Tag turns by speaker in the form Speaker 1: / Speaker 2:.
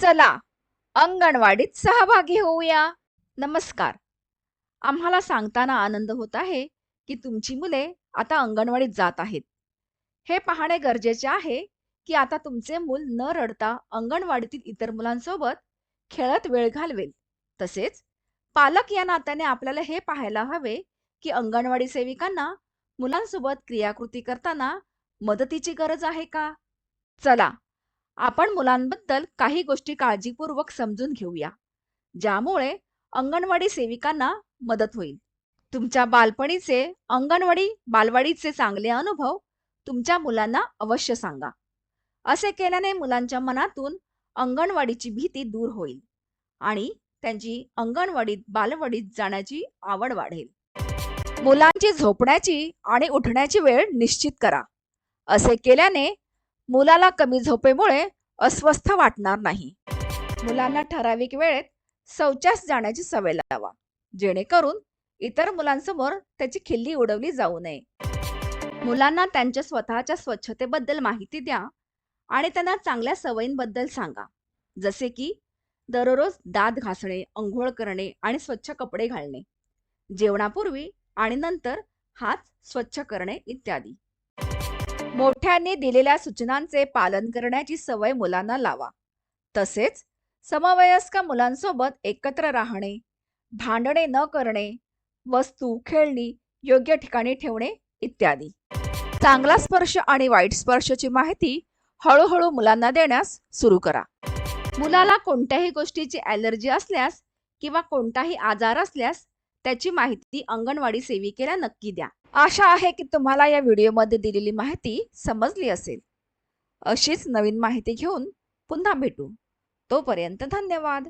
Speaker 1: चला अंगणवाडीत सहभागी होऊया. नमस्कार. आम्हाला सांगताना आनंद होत आहे की तुमची मुले आता अंगणवाडीत जात आहेत. हे पाहणे गरजेचे आहे की आता तुमचे मूल न रडता अंगणवाडीतील इतर मुलांसोबत खेळत वेळ घालवेल. तसेच पालक या नात्याने आपल्याला हे पाहायला हवे की अंगणवाडी सेविकांना मुलांसोबत क्रियाकृती करताना मदतीची गरज आहे का? चला आपण मुलांबद्दल काही गोष्टी काळजीपूर्वक समजून घेऊया ज्यामुळे अंगणवाडी सेविकांना मदत होईल. तुमच्या बालपणीचे अंगणवाडी बालवाडीचे चांगले अनुभव तुमच्या मुलांना अवश्य सांगा. असे केल्याने मुलांच्या मनातून अंगणवाडीची भीती दूर होईल आणि त्यांची अंगणवाडीत बालवाडीत जाण्याची आवड वाढेल. मुलांची झोपण्याची आणि उठण्याची वेळ निश्चित करा. असे केल्याने मुलाला कमी झोपेमुळे अस्वस्थ वाटणार नाही. मुलांना ठराविक वेळेत शौचास जाण्याची सवय लावा. जेणेकरून इतर मुलांसमोर त्याची खिल्ली उडवली जाऊ नये. मुलांना त्यांच्या स्वतःच्या स्वच्छतेबद्दल माहिती द्या आणि त्यांना चांगल्या सवयींबद्दल सांगा. जसे की दररोज दात घासणे अंघोळ करणे आणि स्वच्छ कपडे घालणे. जेवणापूर्वी आणि नंतर हात स्वच्छ करणे इत्यादी. मोठ्यांनी दिलेल्या सूचनांचे पालन करण्याची सवय मुलांना लावा. तसेच समवयस्क मुलांसोबत एकत्र राहणे भांडणे न करणे वस्तू खेळणी योग्य ठिकाणी ठेवणे इत्यादी. चांगला स्पर्श आणि वाईट स्पर्शची माहिती हळूहळू मुलांना देण्यास सुरू करा. मुलाला कोणत्याही गोष्टीची ॲलर्जी असल्यास किंवा कोणताही आजार असल्यास त्याची माहिती अंगणवाडी सेविकेला नक्की द्या. आशा आहे की तुम्हाला या व्हिडिओमध्ये दिलेली माहिती समजली असेल. अशीच नवीन माहिती घेऊन पुन्हा भेटू. तोपर्यंत धन्यवाद.